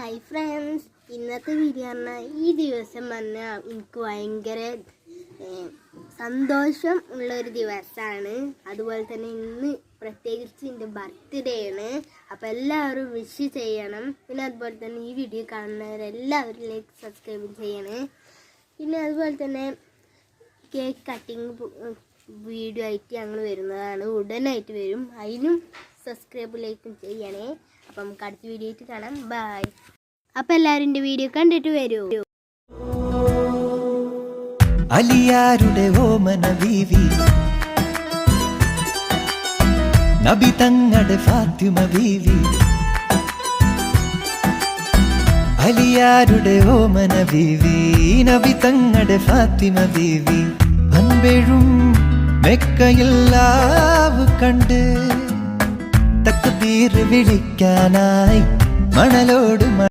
Hi friends ഇന്നത്തെ video പറഞ്ഞാൽ ഈ ദിവസം പറഞ്ഞാൽ എനിക്ക് ഭയങ്കര സന്തോഷം സന്തോഷം ഉള്ളൊരു ദിവസമാണ് അതുപോലെ തന്നെ ഇന്ന് പ്രത്യേകിച്ച് എന്റെ ബർത്ത്ഡേ ആണ്. അപ്പോൾ എല്ലാവരും വിഷ് ചെയ്യണം. പിന്നെ അതുപോലെ തന്നെ ഈ വീഡിയോ കാണുന്നവരെല്ലാവരും ലൈക്ക് സബ്സ്ക്രൈബ് ചെയ്യണേ. പിന്നെ അതുപോലെ തന്നെ കേക്ക് കട്ടിങ് വീഡിയോ ആയിട്ട് ഞങ്ങൾ വരുന്നതാണ്. ഉടനായിട്ട് വരും. അതിനും സബ്സ്ക്രൈബ് ലൈക്കും ചെയ്യണേ. അപ്പം നമുക്ക് അടുത്ത വീഡിയോ ആയിട്ട് കാണാം. ബൈ. അപ്പം എല്ലാവരും എന്റെ വീഡിയോ കണ്ടിട്ട് വരൂ. അലിയാരുടെ ഓമന ബീവി നബി തങ്ങളുടെ ഫാത്തിമ ബീവി അലിയാരുടെ ഓമന ബീവി നബി തങ്ങളുടെ ഫാത്തിമ ബീവി അൻപെഴും മെക്കയില്ലാവ് കണ്ട് തക്ബീർ വിളിക്കാനായി മണലോട്